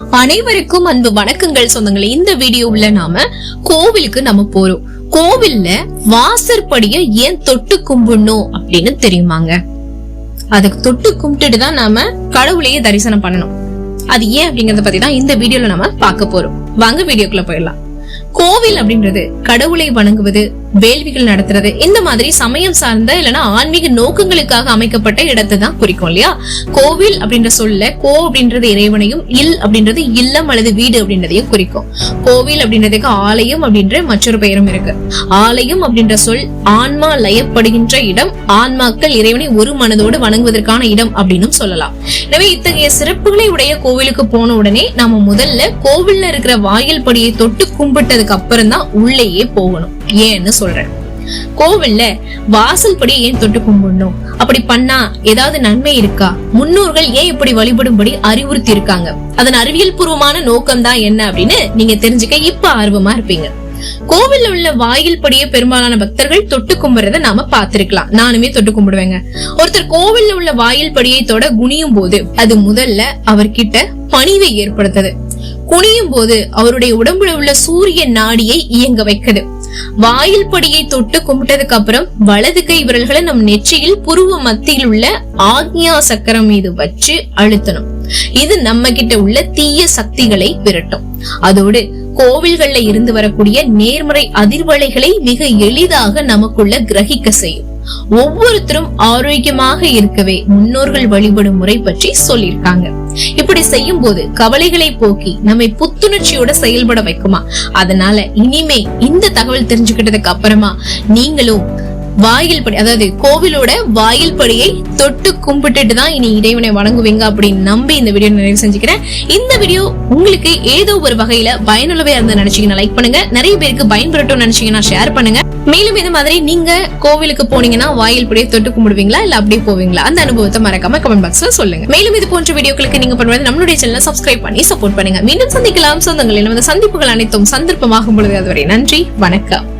அனைவருக்கும் அன்பு வணக்கங்கள் சொந்தங்களே. இந்த வீடியோவுல நாம கோவிலுக்கு நம்ம போறோம். கோவில்ல வாசற்படிய ஏன் தொட்டு கும்பிடணும் அப்படின்னு தெரியுமாங்க? அதுக்கு தொட்டு கும்பிட்டுட்டு தான் நாம கடவுளையே தரிசனம் பண்ணணும். அது ஏன் அப்படிங்கறத பத்தி தான் இந்த வீடியோல நம்ம பார்க்க போறோம். வாங்க வீடியோக்குள்ள போயிடலாம். கோவில் அப்படின்றது கடவுளை வணங்குவது வேள்விகள் நடத்துறது. இந்த மாதிரி சமயம் சார்ந்த இல்லைன்னா ஆன்மீக நோக்கங்களுக்காக அமைக்கப்பட்ட இடத்தை தான் குறிக்கும் இல்லையா? கோவில் அப்படின்ற சொல்ல கோ அப்படின்றது இறைவனையும் இல் அப்படின்றது இல்லம் அல்லது வீடு அப்படின்றதையும் குறிக்கும். கோவில் அப்படின்றதுக்கு ஆலயம் அப்படின்ற மற்றொரு பெயரும் இருக்கு. ஆலயம் அப்படின்ற சொல் ஆன்மா லயப்படுகின்ற இடம் ஆன்மாக்கள் இறைவனை ஒரு மனதோடு வணங்குவதற்கான இடம் அப்படின்னு சொல்லலாம். எனவே இத்தகைய சிறப்புகளை உடைய கோவிலுக்கு போன உடனே நாம முதல்ல கோவில்ல இருக்கிற வாயில் படியை தொட்டு கும்பிட்டதுக்கு அப்புறம் தான் உள்ளேயே போகணும். ஏன்னு சொல்றேன். கோவில்ல வாசல் படியை ஏன் தொட்டு கும்பிடணும்? அப்படி பண்ணா ஏதாவது நன்மை இருக்கா? முன்னோர்கள் ஏன் இப்படி வழிபடும்படி அறிவுறுத்தி இருக்காங்க அதன் அறிவியல் பூர்வமான நோக்கம் தான் என்ன அப்படின்னு நீங்க தெரிஞ்சுக்க இப்ப ஆர்வமா இருப்பீங்க. கோவில்ல உள்ள வாயில் படிய பெரும்பாலான பக்தர்கள் தொட்டு கும்பிடுறத நாம பாத்திருக்கலாம் நானுமே தொட்டு கும்பிடுவேங்க. ஒருத்தர் கோவில்ல உள்ள வாயில் படியை தொட குனியும் போது அது முதல்ல அவர்கிட்ட பணிவை ஏற்படுத்தது. குனியும் போது அவருடைய உடம்புல உள்ள சூரிய நாடியை இயங்க வைக்குது. வாயில் படியை தொட்டு கும்பிட்டதுக்கு அப்புறம் வலது கை விரல்களை நம் நெற்றியில் புருவ மத்தியில் உள்ள ஆக்ஞா சக்கரம் மீது வச்சு அழுத்தணும். இது நம்ம கிட்ட உள்ள தீய சக்திகளை விரட்டும். அதோடு கோவில்கள்ல இருந்து வரக்கூடிய நேர்மறை அதிர்வலைகளை மிக எளிதாக நமக்குள்ள கிரகிக்க செய்யும். ஒவ்வொருத்தரும் ஆரோக்கியமாக இருக்கவே முன்னோர்கள் வழிபடும் முறை பற்றி சொல்லியிருக்காங்க. இப்படி செய்யும் போது கவலைகளை போக்கி நம்மை புத்துணர்ச்சியோட செயல்பட வைக்குமா? அதனால இனிமே இந்த தகவல் தெரிஞ்சுக்கிட்டதுக்கு அப்புறமா நீங்களும் வாயில் படி அதாவது கோவிலோட வாயில் படியை தொட்டு கும்பிட்டுட்டு தான் இனி இறைவனை வணங்குவீங்க அப்படின்னு நம்பி இந்த வீடியோ நிறைவு செஞ்சுக்கிறேன். இந்த வீடியோ உங்களுக்கு ஏதோ ஒரு வகையில பயனுள்ளவையா இருந்து நினைச்சீங்கன்னா லைக் பண்ணுங்க. நிறைய பேருக்கு பயன்படட்டும் நினைச்சீங்கன்னா ஷேர் பண்ணுங்க. மேலும் இது மாதிரி நீங்க கோவிலுக்கு போனீங்கன்னா வாயில் படியை தொட்டு கும்பிடுவீங்களா? இல்ல அப்படியே போவீங்களா? அந்த அனுபவத்தை மறக்காம கமெண்ட் பாக்ஸ்ல சொல்லுங்க. மேலும் இது போன்ற வீடியோக்களுக்கு நீங்க பண்ணுவது நம்மளுடைய சேனலை சப்ஸ்கிரைப் பண்ணி சப்போர்ட் பண்ணுங்க. மீண்டும் சந்திக்கலாம். சொந்தங்களில் நமது சந்திப்புகள் அனைத்தும் சந்தர்ப்பமாகும் பொழுது அதுவரை நன்றி. வணக்கம்.